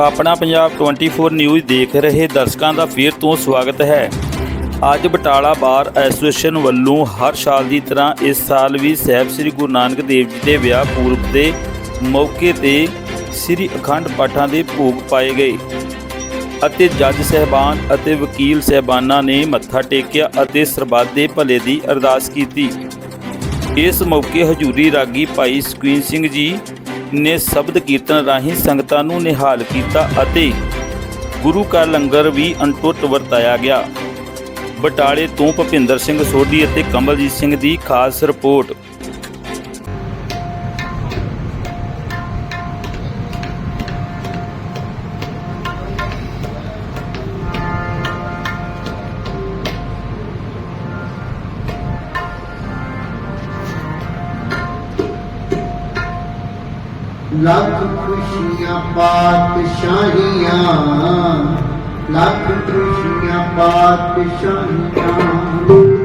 ਆਪਣਾ ਪੰਜਾਬ 24 ਨਿਊਜ਼ ਦੇਖ ਰਹੇ ਦਰਸ਼ਕਾਂ ਦਾ ਫੇਰ ਤੋਂ ਸਵਾਗਤ ਹੈ। ਅੱਜ ਬਟਾਲਾ ਬਾਰ ਐਸੋਸੀਏਸ਼ਨ ਵੱਲੋਂ ਹਰ ਸਾਲ ਦੀ ਤਰ੍ਹਾਂ ਇਸ ਸਾਲ ਵੀ ਸਾਹਿਬ ਸ੍ਰੀ ਗੁਰੂ ਨਾਨਕ ਦੇਵ ਜੀ ਦੇ ਵਿਆਹ ਪੂਰਬ ਦੇ ਮੌਕੇ ਤੇ ਸ੍ਰੀ ਅਖੰਡ ਪਾਠਾਂ ਦੇ ਭੋਗ ਪਾਏ ਗਏ ਅਤੇ ਜੱਜ ਸਹਿਬਾਨ ਅਤੇ ਵਕੀਲ ਸਹਿਬਾਨਾਂ ਨੇ ਮੱਥਾ ਟੇਕਿਆ ਅਤੇ ਸਰਬੱਤ ਦੇ ਭਲੇ ਦੀ ਅਰਦਾਸ ਕੀਤੀ। ਇਸ ਮੌਕੇ ਹਜੂਰੀ ਰਾਗੀ ਭਾਈ ਸੁਖਵੀਰ ਸਿੰਘ ਜੀ ਨੇ ਸ਼ਬਦ ਕੀਰਤਨ ਰਾਹੀਂ ਸੰਗਤਾਂ ਨੂੰ ਨਿਹਾਲ ਕੀਤਾ ਅਤੇ ਗੁਰੂ ਕਾ ਲੰਗਰ ਵੀ ਅਨਟੁੱਟ ਵਰਤਾਇਆ ਗਿਆ। ਬਟਾਲੇ ਤੋਂ ਭਪਿੰਦਰ ਸਿੰਘ ਸੋਢੀ ਅਤੇ ਕਮਲਜੀਤ ਸਿੰਘ ਦੀ ਖਾਸ ਰਿਪੋਰਟ। ਲੱਖ ਖੁਸ਼ੀਆਂ ਪਾਤਸ਼ਾਹੀਆਂ ਲੱਖ ਖੁਸ਼ੀਆਂ ਪਾਤਸ਼ਾਹੀਆਂ।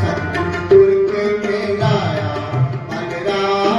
sir.